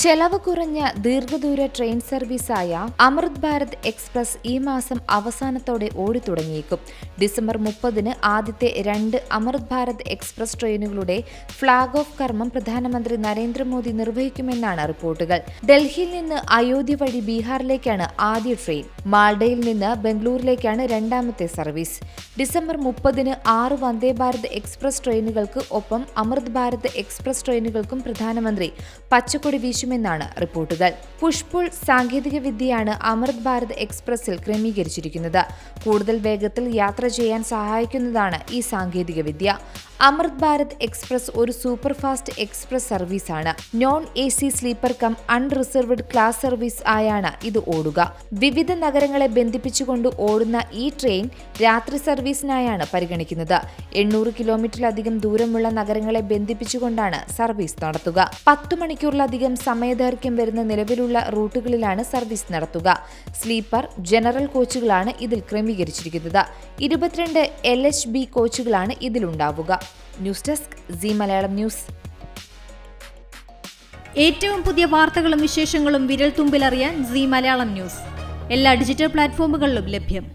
ചെലവ് കുറഞ്ഞ ദീർഘദൂര ട്രെയിൻ സർവീസായ അമൃത് ഭാരത് എക്സ്പ്രസ് ഈ മാസം അവസാനത്തോടെ ഓടിത്തുടങ്ങിയേക്കും ഡിസംബർ മുപ്പതിന് ആദ്യത്തെ രണ്ട് അമൃത് ഭാരത് എക്സ്പ്രസ് ട്രെയിനുകളുടെ ഫ്ളാഗ് ഓഫ് കർമ്മം പ്രധാനമന്ത്രി നരേന്ദ്രമോദി നിർവഹിക്കുമെന്നാണ് റിപ്പോർട്ടുകൾ. ഡൽഹിയിൽ നിന്ന് അയോധ്യ വഴി ബീഹാറിലേക്കാണ് ആദ്യ ട്രെയിൻ. മാൾഡയിൽ നിന്ന് ബംഗളൂരിലേക്കാണ് രണ്ടാമത്തെ സർവീസ്. ഡിസംബർ മുപ്പതിന് ആറ് വന്ദേ ഭാരത് എക്സ്പ്രസ് ട്രെയിനുകൾക്ക് ഒപ്പം അമൃത് ഭാരത് എക്സ്പ്രസ് ട്രെയിനുകൾക്കും പ്രധാനമന്ത്രി പച്ചക്കൊടി വീശുമെന്നാണ് റിപ്പോർട്ടുകൾ. പുഷ്പുൾ സാങ്കേതിക വിദ്യയാണ് അമൃത് ഭാരത് എക്സ്പ്രസിൽ ക്രമീകരിച്ചിരിക്കുന്നത്. കൂടുതൽ വേഗത്തിൽ യാത്ര ചെയ്യാൻ സഹായിക്കുന്നതാണ് ഈ സാങ്കേതിക വിദ്യ അമൃത് ഭാരത് എക്സ്പ്രസ് ഒരു സൂപ്പർ ഫാസ്റ്റ് എക്സ്പ്രസ് സർവീസാണ്. Non A C sleeper cum unreserved class service ആയാണ് ഇത് ഓടുക. വിവിധ നഗരങ്ങളെ ബന്ധിപ്പിച്ചുകൊണ്ട് ഓടുന്ന ഈ ട്രെയിൻ രാത്രി സർവീസിനായാണ് പരിഗണിക്കുന്നത്. എണ്ണൂറ് കിലോമീറ്ററിലധികം ദൂരമുള്ള നഗരങ്ങളെ ബന്ധിപ്പിച്ചുകൊണ്ടാണ് സർവീസ് നടത്തുക. പത്തു മണിക്കൂറിലധികം സമയദൈർഘ്യം വരുന്ന നിലവിലുള്ള റൂട്ടുകളിലാണ് സർവീസ് നടത്തുക. സ്ലീപ്പർ ജനറൽ കോച്ചുകളാണ് ഇതിൽ ക്രമീകരിച്ചിരിക്കുന്നത്. ഇരുപത്തിരണ്ട് എൽ എച്ച് ബി കോച്ചുകളാണ് ഇതിലുണ്ടാവുക. News desk C Malayalam news. ഏറ്റവും പുതിയ വാർത്തകളും വിശേഷങ്ങളും വിരൽ തുമ്പിലറിയാൻ സി മലയാളം ന്യൂസ്. എല്ലാ ഡിജിറ്റൽ പ്ലാറ്റ്ഫോമുകളിലും ലഭ്യം.